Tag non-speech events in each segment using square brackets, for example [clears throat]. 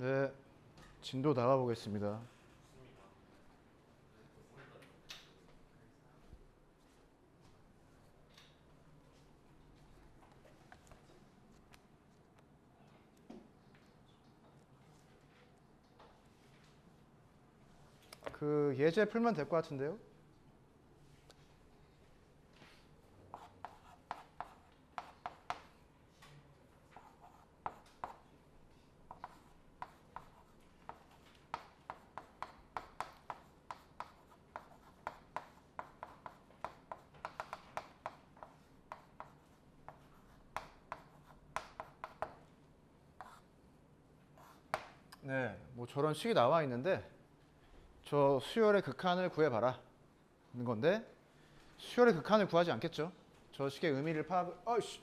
네, 진도 나가 보겠습니다. 그 예제 풀면 될 것 같은데요? 네, 뭐 저런 식이 나와 있는데 저 수열의 극한을 구해봐라 는 건데 수열의 극한을 구하지 않겠죠? 저 식의 의미를 파악 어이씨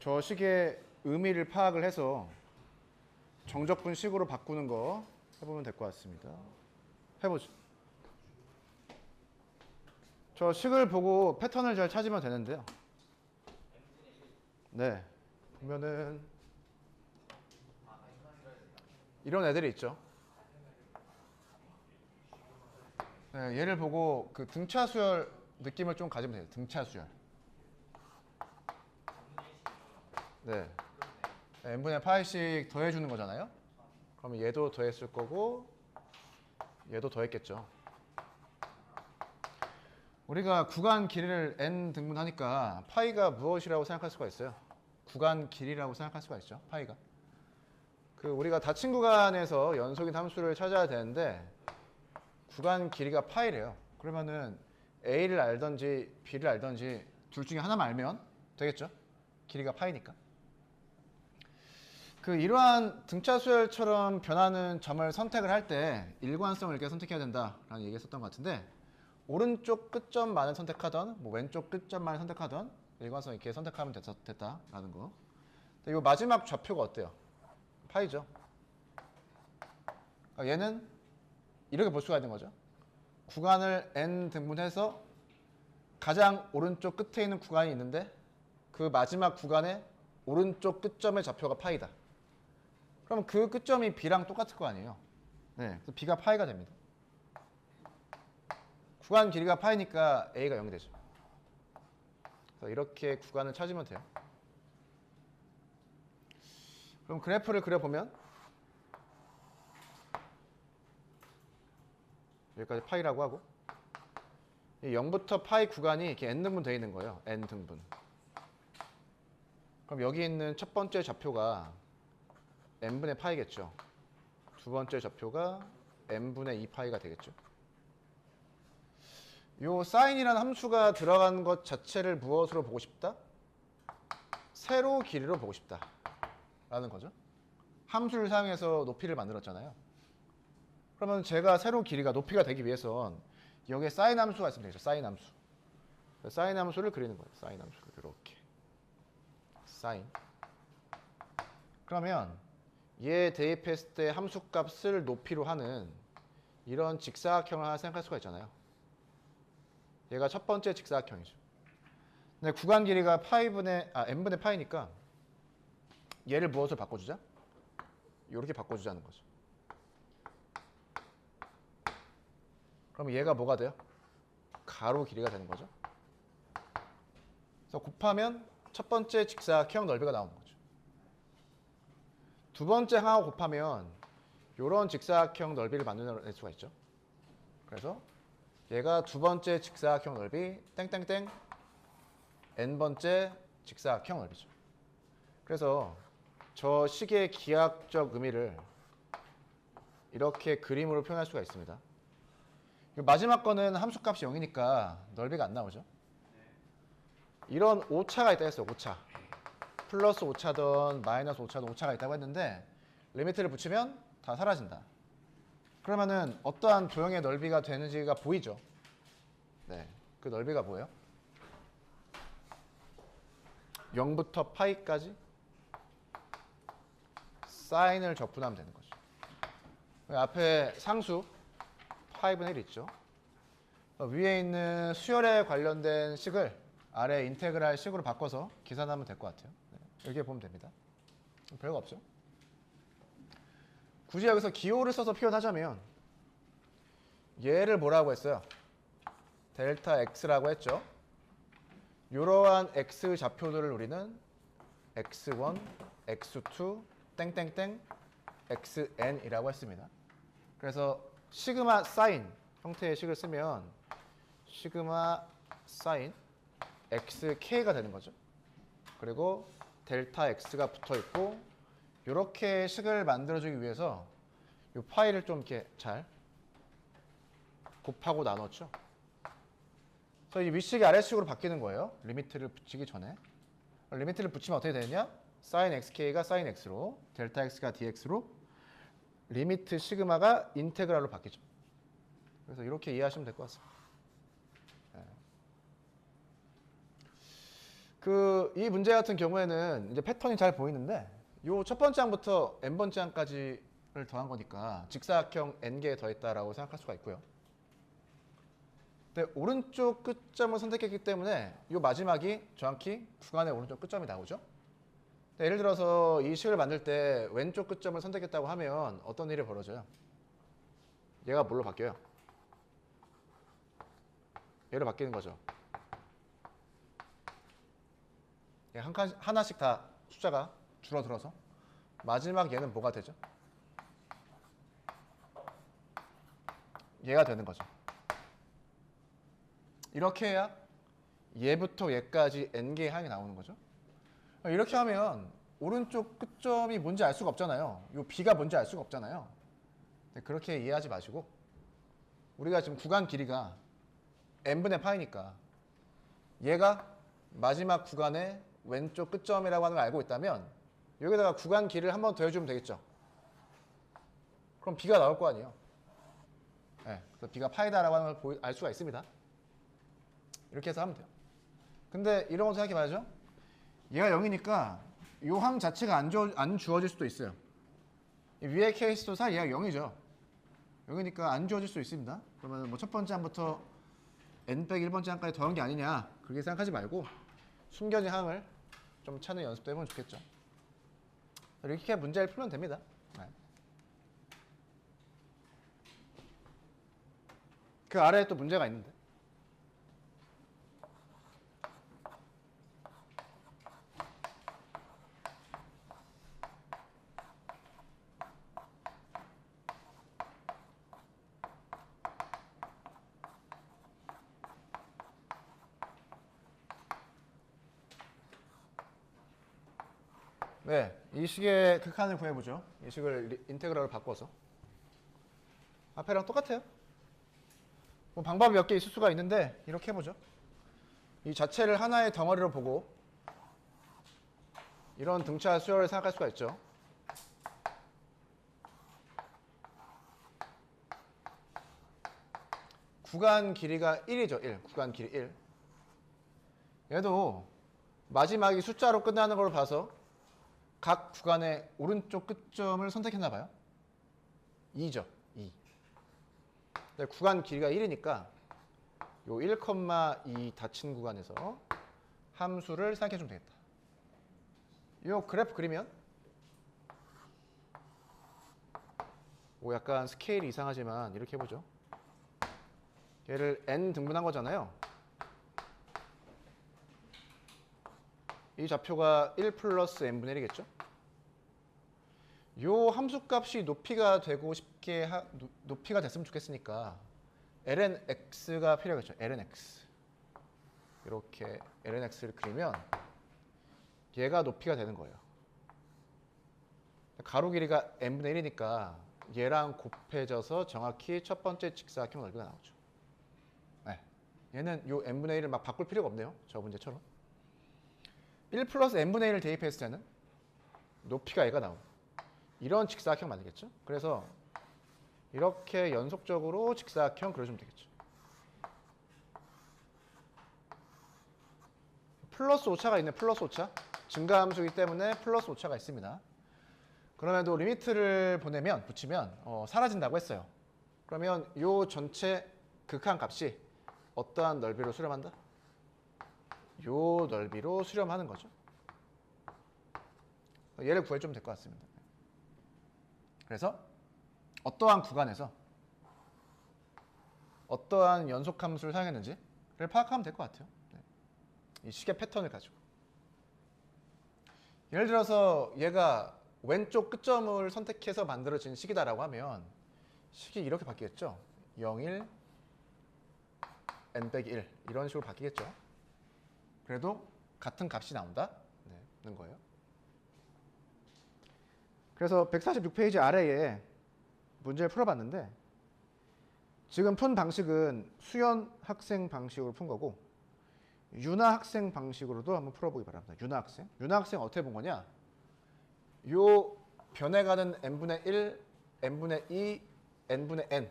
저 식의 의미를 파악을 해서 정적분 식으로 바꾸는 거 해보면 될 것 같습니다. 해보죠. 저 식을 보고 패턴을 잘 찾으면 되는데요. 네. 보면은 이런 애들이 있죠. 네, 얘를 보고 그 등차 수열 느낌을 좀 가지면 돼요. 등차 수열. 네. n분의 파이씩 더해주는 거잖아요. 그러면 얘도 더했을 거고 얘도 더했겠죠. 우리가 구간 길이를 n 등분하니까 파이가 무엇이라고 생각할 수가 있어요? 구간 길이라고 생각할 수가 있죠. 파이가. 그 우리가 닫힌 구간에서 연속인 함수를 찾아야 되는데 구간 길이가 파이래요. 그러면은 a를 알던지 b를 알던지 둘 중에 하나만 알면 되겠죠? 길이가 파이니까. 그 이러한 등차 수열처럼 변하는 점을 선택을 할 때 일관성을 이렇게 선택해야 된다라는 얘기했었던 것 같은데 오른쪽 끝점만을 선택하던 뭐 왼쪽 끝점만을 선택하던 일관성 이렇게 선택하면 됐, 됐다라는 거. 근데 이 마지막 좌표가 어때요? 파이죠. 그러니까 얘는 이렇게 볼 수가 있는 거죠. 구간을 n 등분해서 가장 오른쪽 끝에 있는 구간이 있는데 그 마지막 구간의 오른쪽 끝점의 좌표가 파이다. 그럼 그 끝점이 b랑 똑같을 거 아니에요. 네, 그래서 b가 파이가 됩니다. 구간 길이가 파이니까 a가 0이 되죠. 그래서 이렇게 구간을 찾으면 돼요. 그럼 그래프를 그려보면 여기까지 파이라고 하고 이 0부터 파이 구간이 이렇게 n 등분 되어 있는 거예요. n 등분. 그럼 여기 있는 첫 번째 좌표가 n분의 파이겠죠. 두 번째 좌표가 n분의 2파이가 되겠죠. 요 사인이라는 함수가 들어간 것 자체를 무엇으로 보고 싶다? 세로 길이로 보고 싶다. 라는 거죠. 함수를 사용해서 높이를 만들었잖아요. 그러면 제가 세로 길이가 높이가 되기 위해선 여기에 사인 함수가 있으면 되죠. 사인 함수. 사인 함수를 그리는 거예요. 사인 함수를 이렇게. 사인. 그러면 얘 대입했을 때 함수 값을 높이로 하는 이런 직사각형을 하나 생각할 수가 있잖아요. 얘가 첫 번째 직사각형이죠. 근데 구간 길이가 파이분의 아 n분의 파이니까 얘를 무엇을 바꿔주자? 이렇게 바꿔주자는 거죠. 그럼 얘가 뭐가 돼요? 가로 길이가 되는 거죠. 그래서 곱하면 첫 번째 직사각형 넓이가 나오는 거죠. 두 번째 항하고 곱하면 이런 직사각형 넓이를 만들어낼 수가 있죠. 그래서 얘가 두 번째 직사각형 넓이 땡땡땡 n 번째 직사각형 넓이죠. 그래서 저 식의 기하학적 의미를 이렇게 그림으로 표현할 수가 있습니다. 마지막 거는 함수값이 0이니까 넓이가 안 나오죠. 이런 오차가 있다 했어요. 오차. 플러스 오차든 마이너스 오차든 오차가 있다고 했는데 리미트를 붙이면 다 사라진다. 그러면은 어떠한 도형의 넓이가 되는지가 보이죠. 네. 그 넓이가 뭐예요? 0부터 파이까지 사인을 적분하면 되는 거죠. 앞에 상수 5분의 1 있죠. 어, 위에 있는 수열에 관련된 식을 아래 인테그랄 식으로 바꿔서 계산하면 될 것 같아요. 네, 이렇게 보면 됩니다. 별거 없죠. 굳이 여기서 기호를 써서 표현하자면 얘를 뭐라고 했어요? 델타 x라고 했죠. 이러한 x 좌표들을 우리는 x1, x2, 땡땡땡, xn이라고 했습니다. 그래서 시그마 사인 형태의 식을 쓰면 시그마 사인 xk가 되는 거죠. 그리고 델타 x가 붙어 있고 이렇게 식을 만들어주기 위해서 이 파일을 좀 이렇게 잘 곱하고 나눴죠. 그래서 이 윗식이 아래식으로 바뀌는 거예요. 리미트를 붙이기 전에. 리미트를 붙이면 어떻게 되느냐? Sin xk가 sin x로, 델타 x가 dx로, 리미트 시그마가 인테그랄로 바뀌죠. 그래서 이렇게 이해하시면 될 것 같습니다. 그 이 문제 같은 경우에는 이제 패턴이 잘 보이는데 요 첫 번째 항부터 n 번째 항까지를 더한 거니까 직사각형 n 개 더했다라고 생각할 수가 있고요. 근데 오른쪽 끝점을 선택했기 때문에 이 마지막이 정확히 구간의 오른쪽 끝점이 나오죠. 근데 예를 들어서 이 식을 만들 때 왼쪽 끝점을 선택했다고 하면 어떤 일이 벌어져요? 얘가 뭘로 바뀌어요? 얘로 바뀌는 거죠. 얘한 칸, 하나씩 다 숫자가 줄어들어서 마지막 얘는 뭐가 되죠? 얘가 되는 거죠. 이렇게 해야 얘부터 얘까지 n개의 항이 나오는 거죠. 이렇게 하면 오른쪽 끝점이 뭔지 알 수가 없잖아요. 이 b가 뭔지 알 수가 없잖아요. 근데 그렇게 이해하지 마시고 우리가 지금 구간 길이가 n분의 파이니까 얘가 마지막 구간의 왼쪽 끝점이라고 하는 걸 알고 있다면 여기다가 구간 길이를 한 번 더 해주면 되겠죠. 그럼 b가 나올 거 아니에요. 네, 그래서 b가 파이다라고 하는 걸 알 수가 있습니다. 이렇게 해서 하면 돼요. 근데 이런 거 생각해 봐야죠. 얘가 0이니까 요항 자체가 안, 주어, 안 주어질 수도 있어요. 이 위의 케이스도 사실 얘가 0이죠. 0이니까 안 주어질 수 있습니다. 그러면 뭐 첫 번째 항부터 n 빼기 1번째 항까지 더한 게 아니냐 그렇게 생각하지 말고 숨겨진 항을 좀 찾는 연습도 해보면 좋겠죠. 이렇게 문제를 풀면 됩니다. 네. 그 아래에 또 문제가 있는데 네, 이 식의 극한을 구해보죠. 이 식을 리- 인테그랄로 바꿔서 앞에랑 똑같아요. 뭐 방법이 몇 개 있을 수가 있는데 이렇게 해보죠. 이 자체를 하나의 덩어리로 보고 이런 등차 수열을 생각할 수가 있죠. 구간 길이가 1이죠. 1. 구간 길이 1. 얘도 마지막이 숫자로 끝나는 걸 봐서 각 구간의 오른쪽 끝점을 선택했나 봐요. 2죠. 2. 근데 구간 길이가 1이니까 요 1,2 닫힌 구간에서 함수를 생각해 주면 되겠다. 요 그래프 그리면 오 약간 스케일이 이상하지만 이렇게 해보죠. 얘를 n 등분한 거잖아요. 이 좌표가 1 플러스 n분의 1이겠죠? 요 함수값이 높이가 되고 싶게 하, 노- 높이가 됐으면 좋겠으니까 lnx가 필요하겠죠. lnx 이렇게 lnx를 그리면 얘가 높이가 되는 거예요. 가로 길이가 n분의 1이니까 얘랑 곱해져서 정확히 첫 번째 직사각형 넓이가 나오죠. 네. 얘는 요 n분의 1을 막 바꿀 필요가 없네요. 저 문제처럼. 1 플러스 n분의 1을 대입했을 때는 높이가 얘가 나오고 이런 직사각형 만들겠죠? 그래서 이렇게 연속적으로 직사각형 그려주면 되겠죠. 플러스 오차가 있네. 플러스 오차. 증가함수이기 때문에 플러스 오차가 있습니다. 그럼에도 리미트를 보내면 붙이면 어, 사라진다고 했어요. 그러면 이 전체 극한 값이 어떠한 넓이로 수렴한다? 요 넓이로 수렴하는 거죠. 얘를 구해주면 될 것 같습니다. 그래서 어떠한 구간에서 어떠한 연속 함수를 사용했는지를 파악하면 될 것 같아요. 네. 이 식의 패턴을 가지고. 예를 들어서 얘가 왼쪽 끝점을 선택해서 만들어진 식이다라고 하면 식이 이렇게 바뀌겠죠. 0, 1, n 빼기 1 이런 식으로 바뀌겠죠. 그래도 같은 값이 나온다. 네, 는 거예요. 그래서 146페이지 아래에 문제를 풀어봤는데 지금 푼 방식은 수연 학생 방식으로 푼 거고 윤아 학생 방식으로도 한번 풀어보기 바랍니다. 윤아 학생. 윤아 학생 어떻게 본 거냐? 요 변해가는 n분의 1, n분의 2, n분의 n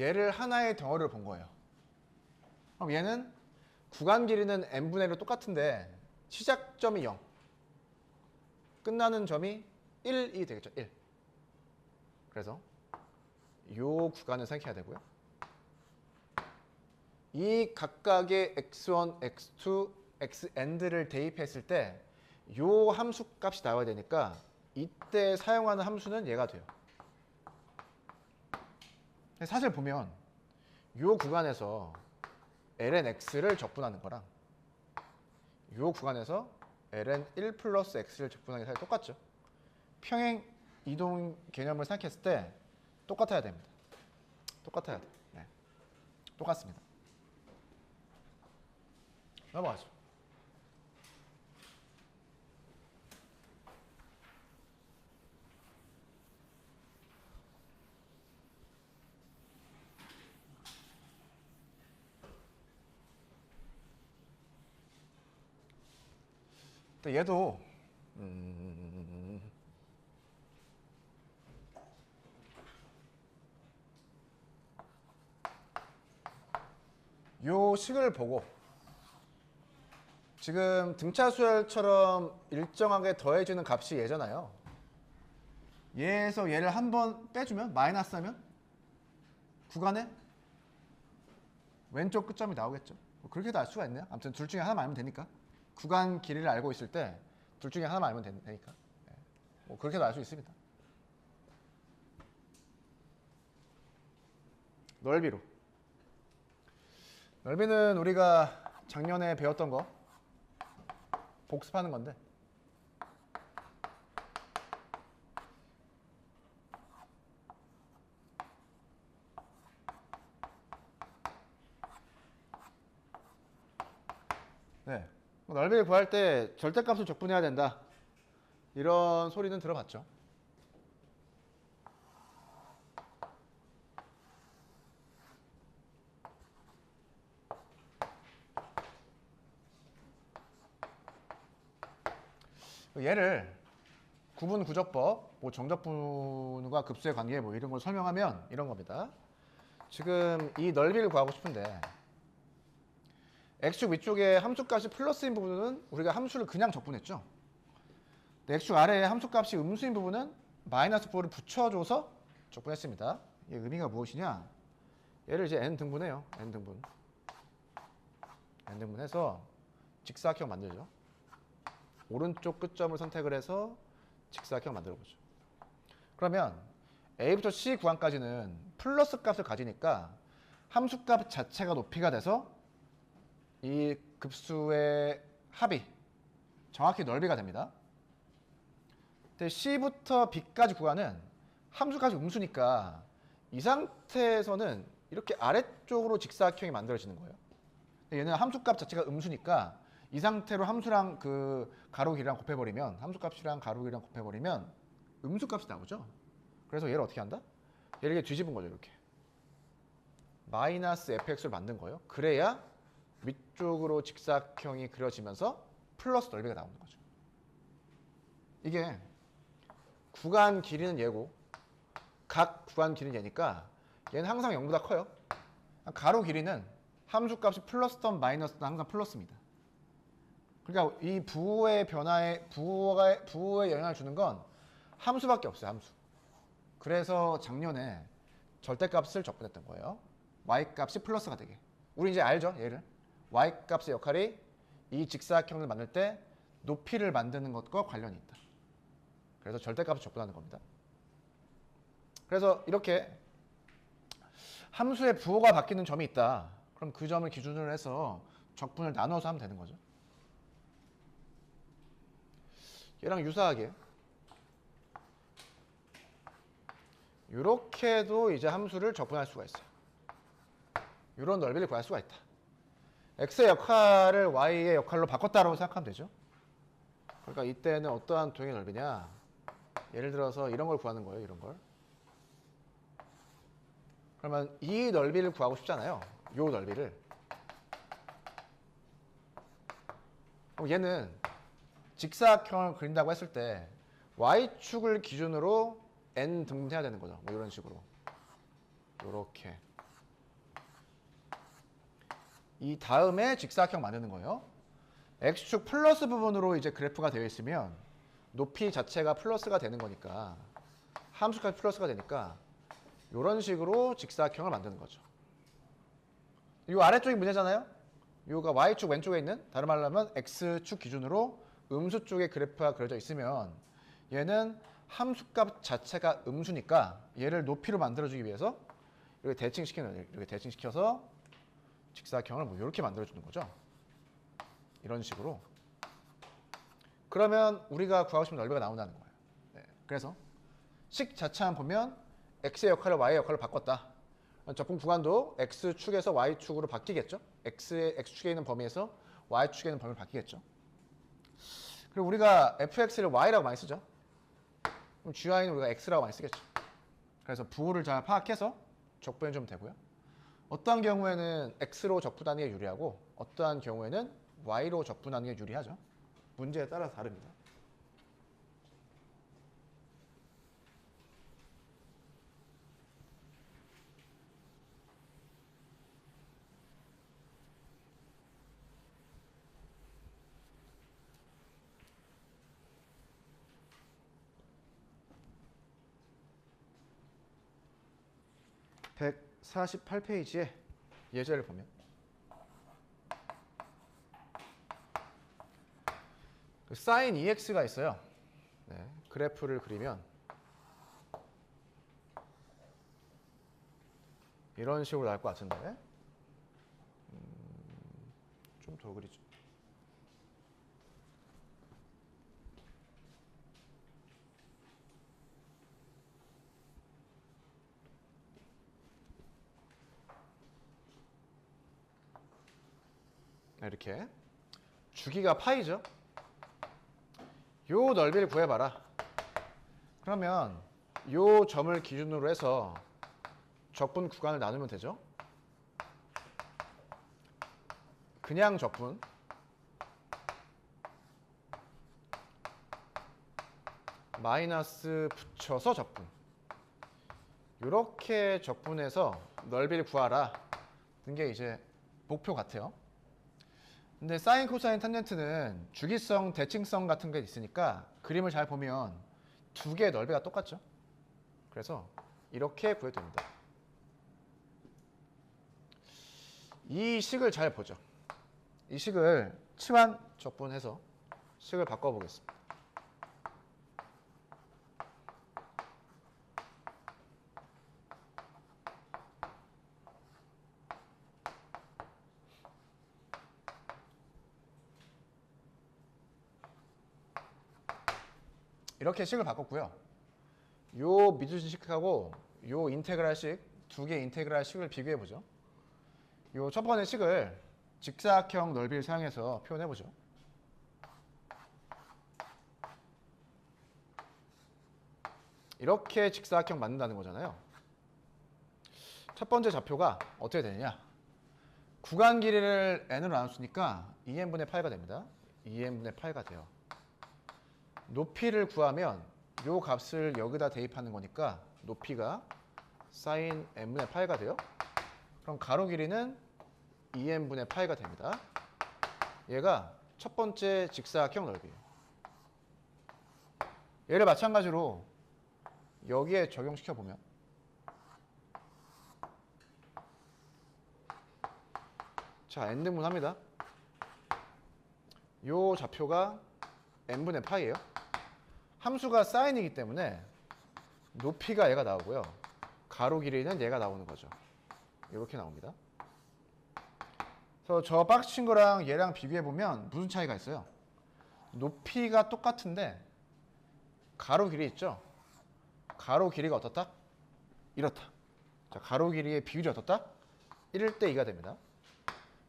얘를 하나의 덩어리로 본 거예요. 그럼 얘는 구간 길이는 n분의 1로 똑같은데 시작점이 0 끝나는 점이 1이 되겠죠. 1 그래서 요 구간을 생각해야 되고요. 이 각각의 x1, x2, xnd를 대입했을 때 요 함수 값이 나와야 되니까 이때 사용하는 함수는 얘가 돼요. 사실 보면 요 구간에서 ln x를 적분하는 거랑 요 구간에서 ln 1 플러스 x를 적분하는 게 사실 똑같죠. 평행 이동 개념을 생각했을 때 똑같아야 됩니다. 똑같아야 돼. 네. 똑같습니다. 넘어가죠. 또 얘도 음, 요 식을 보고 지금 등차 수열처럼 일정하게 더해지는 값이 얘잖아요. 얘에서 얘를 한 번 빼주면 마이너스 하면 구간에 왼쪽 끝점이 나오겠죠. 뭐 그렇게도 알 수가 있네요. 아무튼 둘 중에 하나만 알면 되니까. 구간 길이를 알고 있을 때 둘 중에 하나만 알면 되- 되니까. 네. 뭐 그렇게도 알 수 있습니다. 넓이로. 넓이는 우리가 작년에 배웠던 거 복습하는 건데 네. 뭐 넓이를 구할 때 절대값을 적분해야 된다. 이런 소리는 들어봤죠. 얘를 구분 구적법, 뭐 정적 분과 급수의 관계 뭐 이런 걸 설명하면 이런 겁니다. 지금 이 넓이를 구하고 싶은데 x축 위쪽에 함수값이 플러스인 부분은 우리가 함수를 그냥 적분했죠. x축 아래에 함수값이 음수인 부분은 마이너스 4를 붙여줘서 적분했습니다. 이 의미가 무엇이냐? 얘를 이제 n 등분해요. n 등분. n 등분해서 직사각형 만들죠. 오른쪽 끝점을 선택을 해서 직사각형 만들어 보죠. 그러면 a부터 c 구간까지는 플러스 값을 가지니까 함수값 자체가 높이가 돼서 이 급수의 합이 정확히 넓이가 됩니다. C부터 B까지 구간은 함수까지 음수니까 이 상태에서는 이렇게 아래쪽으로 직사각형이 만들어지는 거예요. 얘는 함수값 자체가 음수니까 이 상태로 함수랑 그 가로 길이랑 곱해버리면 함수값이랑 가로 길이랑 곱해버리면 음수값이 나오죠. 그래서 얘를 어떻게 한다? 얘를 이렇게 뒤집은 거죠. 이렇게 마이너스 fx를 만든 거예요. 그래야 위쪽으로 직사각형이 그려지면서 플러스 넓이가 나오는 거죠. 이게 구간 길이는 얘고 각 구간 길이는 얘니까 얘는 항상 0보다 커요. 가로 길이는 함수값이 플러스든 마이너스든 항상 플러스입니다. 그러니까 이 부호의 변화에 부호가 부호에 영향을 주는 건 함수밖에 없어요. 함수. 그래서 작년에 절대값을 적분했던 거예요. y 값이 플러스가 되게. 우리 이제 알죠? 얘를. y 값의 역할이 이 직사각형을 만들 때 높이를 만드는 것과 관련이 있다. 그래서 절대값을 적분하는 겁니다. 그래서 이렇게 함수의 부호가 바뀌는 점이 있다. 그럼 그 점을 기준으로 해서 적분을 나눠서 하면 되는 거죠. 얘랑 유사하게 이렇게도 이제 함수를 적분할 수가 있어요. 이런 넓이를 구할 수가 있다. x의 역할을 y의 역할로 바꿨다라고 생각하면 되죠. 그러니까 이때는 어떠한 도형의 넓이냐? 예를 들어서 이런 걸 구하는 거예요. 이런 걸. 그러면 이 넓이를 구하고 싶잖아요. 요 넓이를. 그럼 얘는 직사각형을 그린다고 했을 때 y축을 기준으로 n 등분해야 되는 거죠. 뭐 이런 식으로. 요렇게. 이 다음에 직사각형 만드는 거예요. x축 플러스 부분으로 이제 그래프가 되어 있으면 높이 자체가 플러스가 되는 거니까 함수까지 플러스가 되니까 이런 식으로 직사각형을 만드는 거죠. 이 아래쪽이 문제잖아요. 요가 y축 왼쪽에 있는 다른 말로 하면 x축 기준으로 음수 쪽에 그래프가 그려져 있으면 얘는 함수값 자체가 음수니까 얘를 높이로 만들어주기 위해서 이렇게 대칭시키는. 이렇게 대칭시켜서 직사각형을 뭐 이렇게 만들어주는 거죠. 이런 식으로. 그러면 우리가 구하고 싶은 넓이가 나온다는 거예요. 네. 그래서 식 자체만 보면 x의 역할을 y의 역할로 바꿨다. 적분 구간도 x축에서 y축으로 바뀌겠죠. x의 x축에 있는 범위에서 y축에 있는 범위로 바뀌겠죠. 그리고 우리가 fx를 y라고 많이 쓰죠. 그럼 gy는 우리가 x라고 많이 쓰겠죠. 그래서 부호를 잘 파악해서 적분해 주면 되고요. 어떠한 경우에는 x로 적분하는 게 유리하고 어떠한 경우에는 y로 적분하는 게 유리하죠. 문제에 따라서 다릅니다. (148페이지에) 예제를 보면 그 사인 EX가 있어요. 네, 그래프를 그리면 이런 식으로 나올 것 같은데 음, 좀더 그리죠. 네, 이렇게 주기가 파이죠. 요 넓이를 구해봐라. 그러면 요 점을 기준으로 해서 적분 구간을 나누면 되죠. 그냥 적분 마이너스 붙여서 적분 이렇게 적분해서 넓이를 구하라 는 게 이제 목표 같아요. 근데 사인, 코사인, 탄젠트는 주기성, 대칭성 같은 게 있으니까 그림을 잘 보면 두 개의 넓이가 똑같죠. 그래서 이렇게 구해도 됩니다. 이 식을 잘 보죠. 이 식을 치환 적분해서 식을 바꿔보겠습니다. 이렇게 식을 바꿨고요. 요 미주신 식하고 요 인테그랄 식, 두 개 인테그랄 식을 비교해 보죠. 요 첫 번째 식을 직사각형 넓이를 사용해서 표현해 보죠. 이렇게 직사각형 만든다는 거잖아요. 첫 번째 좌표가 어떻게 되느냐? 구간 길이를 n으로 나눴으니까 2n분의 8가 됩니다. 2n분의 8가 돼요. 높이를 구하면 요 값을 여기다 대입하는 거니까 높이가 사인 n분의 8가 돼요. 그럼 가로 길이는 2n분의 8가 됩니다. 얘가 첫 번째 직사각형 넓이에요. 얘를 마찬가지로 여기에 적용시켜 보면 자 n등분 합니다. 요 좌표가 n분의 파이예요. 함수가 사인이기 때문에 높이가 얘가 나오고요. 가로 길이는 얘가 나오는 거죠. 이렇게 나옵니다. 그래서 저 박스친 거랑 얘랑 비교해 보면 무슨 차이가 있어요? 높이가 똑같은데 가로 길이 있죠? 가로 길이가 어떻다? 이렇다. 자, 가로 길이의 비율이 어떻다? 1대 2가 됩니다.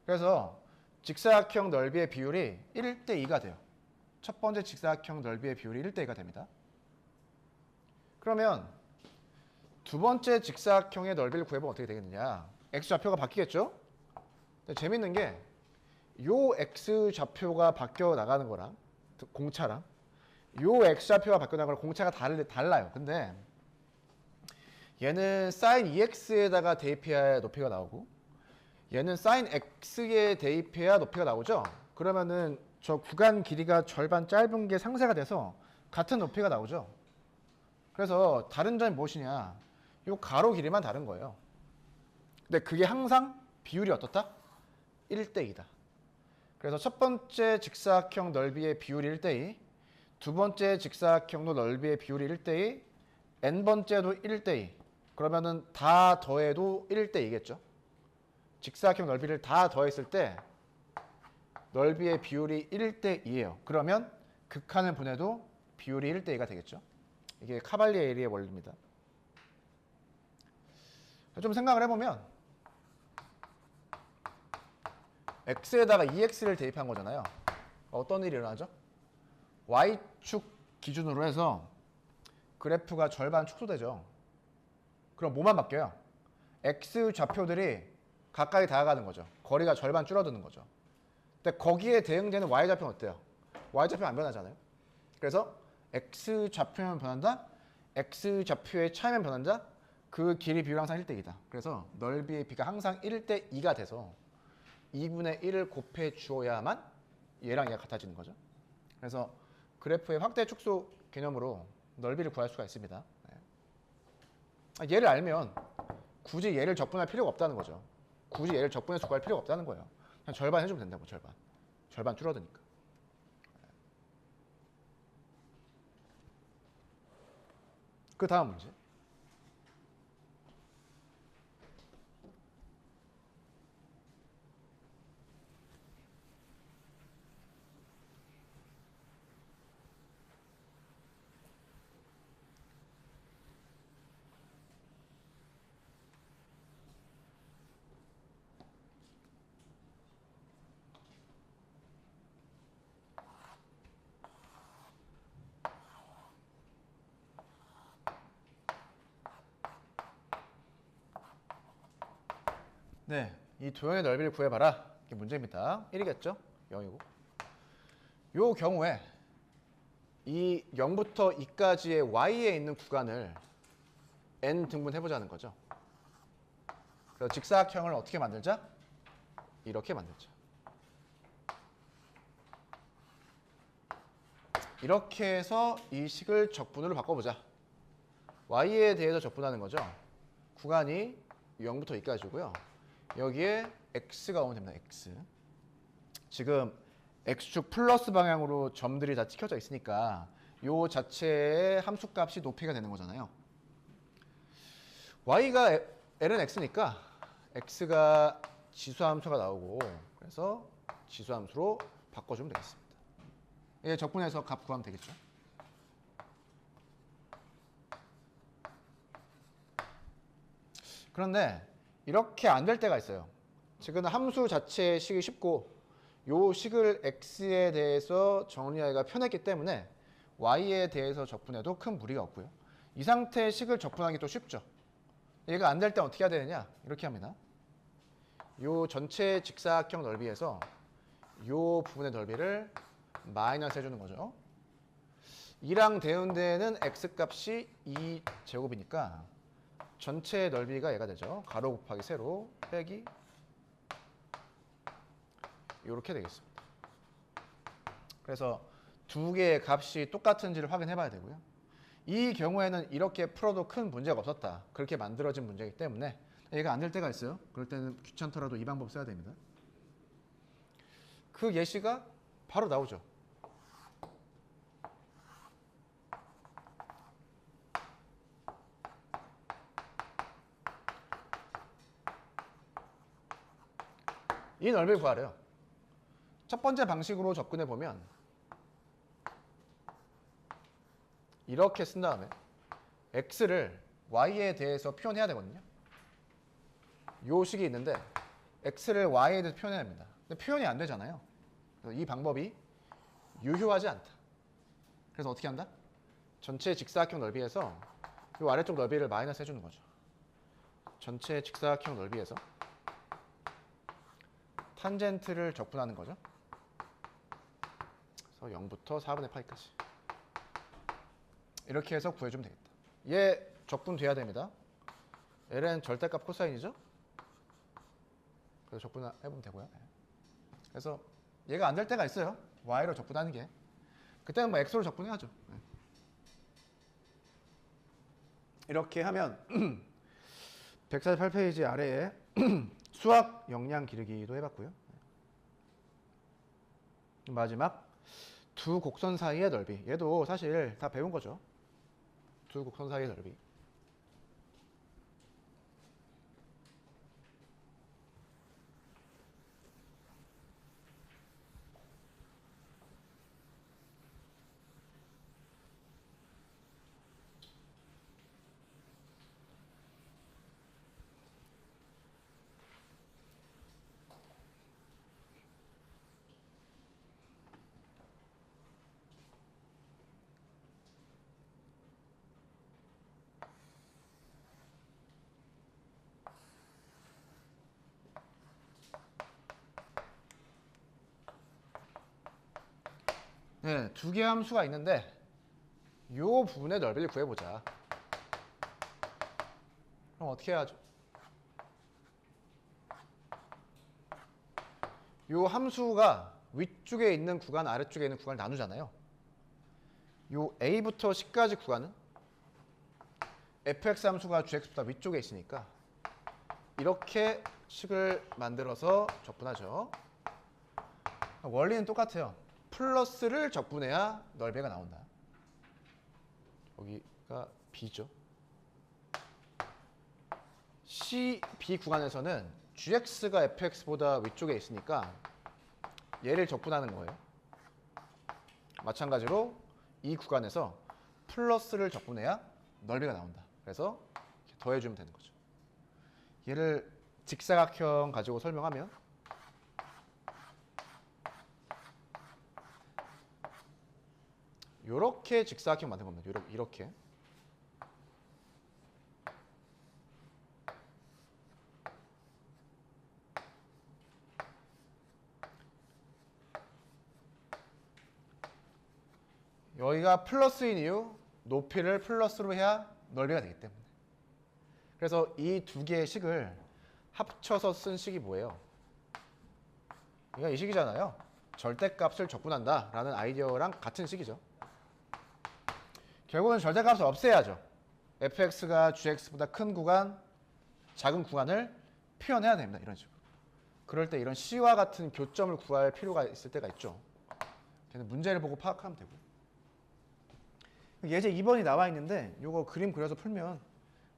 그래서 직사각형 넓이의 비율이 1대 2가 돼요. 첫 번째 직사각형 넓이의 비율이 1대 2가 됩니다. 그러면 두 번째 직사각형의 넓이를 구해보면 어떻게 되겠느냐? x 좌표가 바뀌겠죠? 재밌는 게 요 x 좌표가 바뀌어 나가는 거랑 공차랑 요 x 좌표가 바뀌어 나가는 거랑 공차가 달, 달라요. 근데 얘는 sin 2x에다가 대입해야 높이가 나오고 얘는 sin x에 대입해야 높이가 나오죠. 그러면은 저 구간 길이가 절반 짧은 게 상쇄가 돼서 같은 높이가 나오죠. 그래서 다른 점이 무엇이냐? 요 가로 길이만 다른 거예요. 근데 그게 항상 비율이 어떻다? 1대 2다. 그래서 첫 번째 직사각형 넓이의 비율이 1대 2, 두 번째 직사각형도 넓이의 비율이 1대 2, n 번째도 1대 2. 그러면은 다 더해도 1대 2겠죠. 직사각형 넓이를 다 더했을 때 넓이의 비율이 1대 2예요. 그러면 극한을 보내도 비율이 1대 2가 되겠죠. 이게 카발리에리의 원리입니다. 좀 생각을 해보면 x에다가 2x를 대입한 거잖아요. 어떤 일이 일어나죠? y축 기준으로 해서 그래프가 절반 축소되죠. 그럼 뭐만 바뀌어요? x 좌표들이 가까이 다가가는 거죠. 거리가 절반 줄어드는 거죠. 근데 거기에 대응되는 y 좌표는 어때요? y 좌표 안 변하잖아요. 그래서 x 좌표면 변한다. x 좌표의 차이면 변한다. 그 길이 비율 항상 1대 2다. 그래서 넓이의 비가 항상 1대 2가 돼서 2분의 1을 곱해 주어야만 얘랑 얘가 같아지는 거죠. 그래서 그래프의 확대 축소 개념으로 넓이를 구할 수가 있습니다. 네. 아, 얘를 알면 굳이 얘를 적분할 필요가 없다는 거죠. 굳이 얘를 적분해서 구할 필요가 없다는 거예요. 그냥 절반 해주면 된다고 절반. 절반 줄어드니까. 그 다음 문제. 네, 이 도형의 넓이를 구해봐라. 이게 문제입니다. 1이겠죠? 0이고. 요 경우에 이 0부터 2까지의 y에 있는 구간을 n 등분 해보자는 거죠. 그래서 직사각형을 어떻게 만들자? 이렇게 만들자. 이렇게 해서 이 식을 적분으로 바꿔보자. y에 대해서 적분하는 거죠. 구간이 0부터 2까지고요. 여기에 x가 오면 됩니다. x. 지금 x축 플러스 방향으로 점들이 다 찍혀져 있으니까 요 자체의 함수값이 높이가 되는 거잖아요. y가 l은 x니까 x가 지수함수가 나오고 그래서 지수함수로 바꿔주면 되겠습니다. 예, 적분해서 값 구하면 되겠죠. 그런데 이렇게 안 될 때가 있어요. 지금 함수 자체의 식이 쉽고 요 식을 x에 대해서 정리하기가 편했기 때문에 y에 대해서 적분해도 큰 무리가 없고요. 이 상태의 식을 적분하기 또 쉽죠. 얘가 안 될 때 어떻게 해야 되느냐? 이렇게 합니다. 요 전체 직사각형 넓이에서 요 부분의 넓이를 마이너스 해주는 거죠. 2랑 대응되는 x값이 2제곱이니까 전체 넓이가 얘가 되죠. 가로 곱하기 세로 빼기 이렇게 되겠습니다. 그래서 두 개의 값이 똑같은지를 확인해 봐야 되고요. 이 경우에는 이렇게 풀어도 큰 문제가 없었다. 그렇게 만들어진 문제이기 때문에 얘가 안 될 때가 있어요. 그럴 때는 귀찮더라도 이 방법 써야 됩니다. 그 예시가 바로 나오죠. 이 넓이를 구하래요. 첫 번째 방식으로 접근해 보면 이렇게 쓴 다음에 x를 y에 대해서 표현해야 되거든요. 요 식이 있는데 x를 y에 대해서 표현해야 됩니다. 근데 표현이 안 되잖아요. 그래서 이 방법이 유효하지 않다. 그래서 어떻게 한다? 전체 직사각형 넓이에서 이 아래쪽 넓이를 마이너스 해주는 거죠. 전체 직사각형 넓이에서 탄젠트를 적분하는 거죠. 그래서 0부터 4분의 파이까지 이렇게 해서 구해주면 되겠다. 얘 적분돼야 됩니다. ln 절대값 코사인이죠. 그래서 적분해보면 되고요. 네. 그래서 얘가 안 될 때가 있어요. y로 적분하는 게. 그때는 뭐 x로 적분해야죠. 네. 이렇게 하면 [clears throat] 148페이지 아래에 [clears throat] 수학 역량 기르기도 해봤고요. 마지막 두 곡선 사이의 넓이. 얘도 사실 다 배운 거죠. 두 곡선 사이의 넓이. 네, 두 개의 함수가 있는데 요 부분의 넓이를 구해보자. 그럼 어떻게 해야죠? 요 함수가 위쪽에 있는 구간, 아래쪽에 있는 구간을 나누잖아요. 요 a부터 c까지 구간은 fx 함수가 gx보다 위쪽에 있으니까 이렇게 식을 만들어서 적분하죠. 원리는 똑같아요. 플러스를 적분해야 넓이가 나온다. 여기가 B죠. C, B 구간에서는 GX가 FX보다 위쪽에 있으니까 얘를 적분하는 거예요. 마찬가지로 이 구간에서 플러스를 적분해야 넓이가 나온다. 그래서 더해주면 되는 거죠. 얘를 직사각형 가지고 설명하면 요렇게 직사각형 만든 겁니다. 요렇게, 이렇게. 여기가 플러스인 이유 높이를 플러스로 해야 넓이가 되기 때문에. 그래서 이 두 개의 식을 합쳐서 쓴 식이 뭐예요? 이거 이 식이잖아요. 절대값을 적분한다라는 아이디어랑 같은 식이죠. 결국은 절대값을 없애야죠. fx가 gx보다 큰 구간, 작은 구간을 표현해야 됩니다. 이런 식으로. 그럴 때 이런 c와 같은 교점을 구할 필요가 있을 때가 있죠. 걔는 문제를 보고 파악하면 되고. 예제 2번이 나와 있는데 이거 그림 그려서 풀면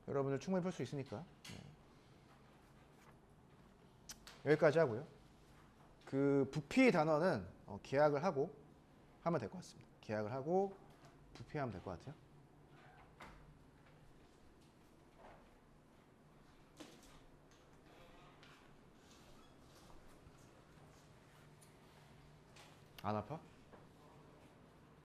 여러분들 충분히 풀 수 있으니까 네. 여기까지 하고요. 그 부피 단어는 어, 계약을 하고 하면 될 것 같습니다. 계약을 하고 부피하면 될 것 같아요. 안 아파?